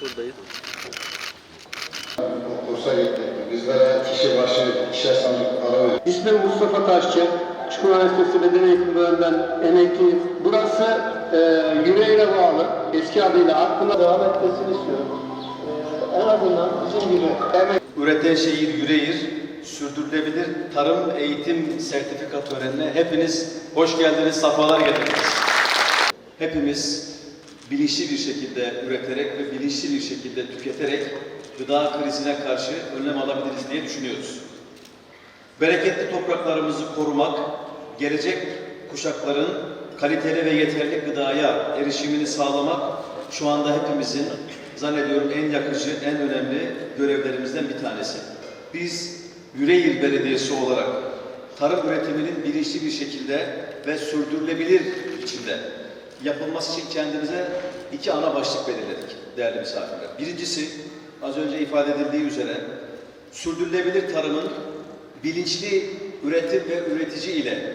Buradayız. Kursa gittik. Bizlere kişi başı ikişer sandık para verdik. İsmim Mustafa Taşçı. Çukur Üniversitesi Beden Eğitimi Bölümünden emekliyim. Burası e, yüreğine bağlı. Eski adıyla aklına devam etmesini istiyorum. E, en azından bizim gibi emek Üreten şehir Yüreğir sürdürülebilir tarım eğitim sertifika törenine hepiniz hoş geldiniz, safalar getirdiniz. Hepimiz bilinçli bir şekilde üreterek ve bilinçli bir şekilde tüketerek gıda krizine karşı önlem alabiliriz diye düşünüyoruz. Bereketli topraklarımızı korumak, gelecek kuşakların kaliteli ve yeterli gıdaya erişimini sağlamak şu anda hepimizin zannediyorum en yakıcı, en önemli görevlerimizden bir tanesi. Biz Yüreğir Belediyesi olarak tarım üretiminin bilinçli bir şekilde ve sürdürülebilir biçimde yapılması için kendimize iki ana başlık belirledik değerli misafirler. Birincisi az önce ifade edildiği üzere sürdürülebilir tarımın bilinçli üretim ve üretici ile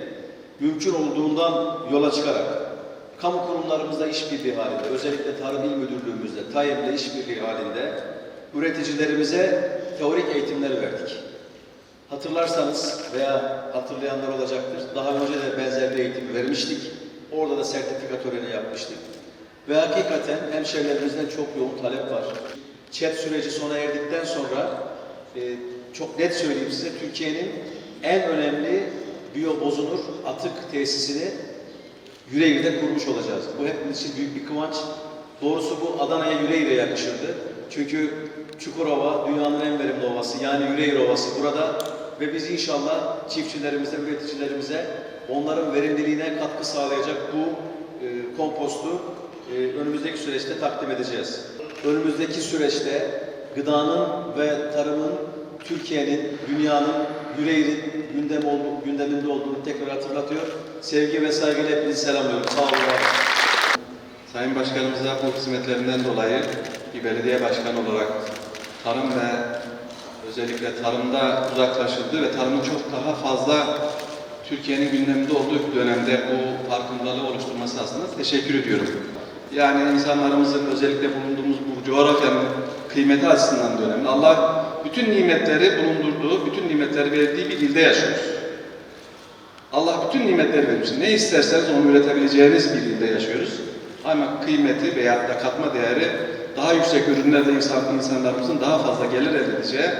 mümkün olduğundan yola çıkarak kamu kurumlarımızla işbirliği halinde, özellikle Tarım İl Müdürlüğümüzde, TAYEM'le işbirliği halinde üreticilerimize teorik eğitimler verdik. Hatırlarsanız veya hatırlayanlar olacaktır. Daha önce de benzer bir eğitim vermiştik. Orada da sertifika töreni yapmıştık. Ve hakikaten hemşehrilerimizden çok yoğun talep var. ÇED süreci sona erdikten sonra e, çok net söyleyeyim size Türkiye'nin en önemli biyobozunur atık tesisini Yüreğir'de kurmuş olacağız. Bu hepimiz için büyük bir kıvanç. Doğrusu bu Adana'ya Yüreğir'e yakışırdı. Çünkü Çukurova dünyanın en verimli ovası yani Yüreğir Ovası burada ve biz inşallah çiftçilerimize, üreticilerimize onların verimliliğine katkı sağlayacak bu e, kompostu e, önümüzdeki süreçte takdim edeceğiz. Önümüzdeki süreçte gıdanın ve tarımın Türkiye'nin, dünyanın, Yüreğir'in gündem oldu, gündeminde olduğunu tekrar hatırlatıyor. Sevgi ve saygıyla hepinizi selamlıyorum. Sağ olun. Sayın Başkanımıza bu hizmetlerinden dolayı bir belediye başkanı olarak tarım ve özellikle tarımda uzaklaşıldı ve tarımın çok daha fazla Türkiye'nin gündeminde olduğu bir dönemde bu farkındalığı oluşturması aslında teşekkür ediyorum. Yani insanlarımızın özellikle bulunduğumuz bu coğrafyanın kıymeti açısından da önemli. Allah bütün nimetleri bulundurduğu, bütün nimetleri verdiği bir ilde yaşıyoruz. Allah bütün nimetleri vermiş. Ne isterseniz onu üretebileceğiniz bir ilde yaşıyoruz. Ama kıymeti veyahut da katma değeri daha yüksek ürünlerle insan, insanlarımızın daha fazla gelir elde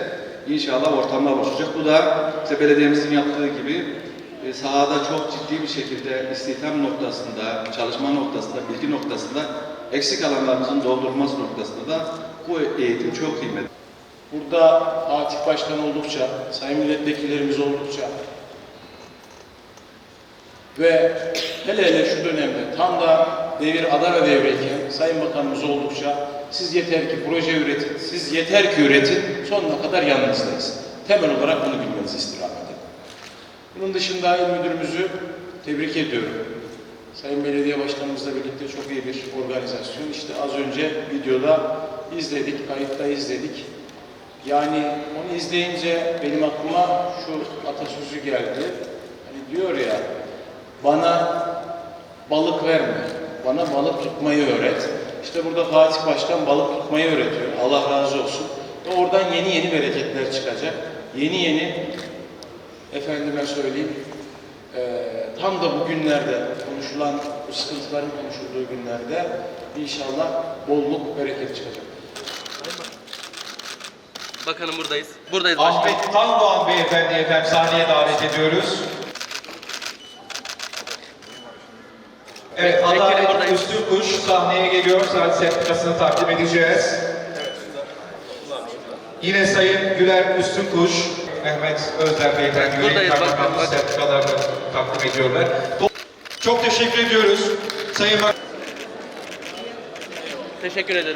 inşallah ortamlar oluşacak. Bu da işte belediyemizin yaptığı gibi e, sahada çok ciddi bir şekilde istihdam noktasında, çalışma noktasında, bilgi noktasında eksik alanlarımızın doldurulması noktasında da bu eğitim çok kıymetli. Burada Fatih Başkan oldukça, sayın milletvekillerimiz oldukça ve hele hele şu dönemde tam da devir Adana devreyken Sayın Bakanımız oldukça siz yeter ki proje üretin, siz yeter ki üretin, sonuna kadar yanınızdayız. Temel olarak bunu bilmenizi ederim. Bunun dışında il müdürümüzü tebrik ediyorum. Sayın Belediye Başkanımızla birlikte çok iyi bir organizasyon. İşte az önce videoda izledik, kayıtta izledik. Yani onu izleyince benim aklıma şu atasözü geldi. Hani diyor ya, bana balık verme, bana balık tutmayı öğret. İşte burada Fatih Başkan balık tutmayı öğretiyor. Allah razı olsun. Ve oradan yeni yeni bereketler çıkacak. Yeni yeni, efendime söyleyeyim, eee, tam da bu günlerde konuşulan, bu sıkıntıların konuşulduğu günlerde inşallah bolluk, bereket çıkacak. Bakanım buradayız. Buradayız başkanım. Ahmet Tandoğan Beyefendi efendim sahneye davet ediyoruz. Evet, Vekilim Adalet. Üstünkuş sahneye geliyor. Saat sertifikasını takdim edeceğiz. Yine Sayın Güler Üstünkuş, Mehmet Özler Beyefendi yönetim bak. sertifikalarını takdim ediyorlar. Çok teşekkür ediyoruz. Sayın Bak- Teşekkür ederim.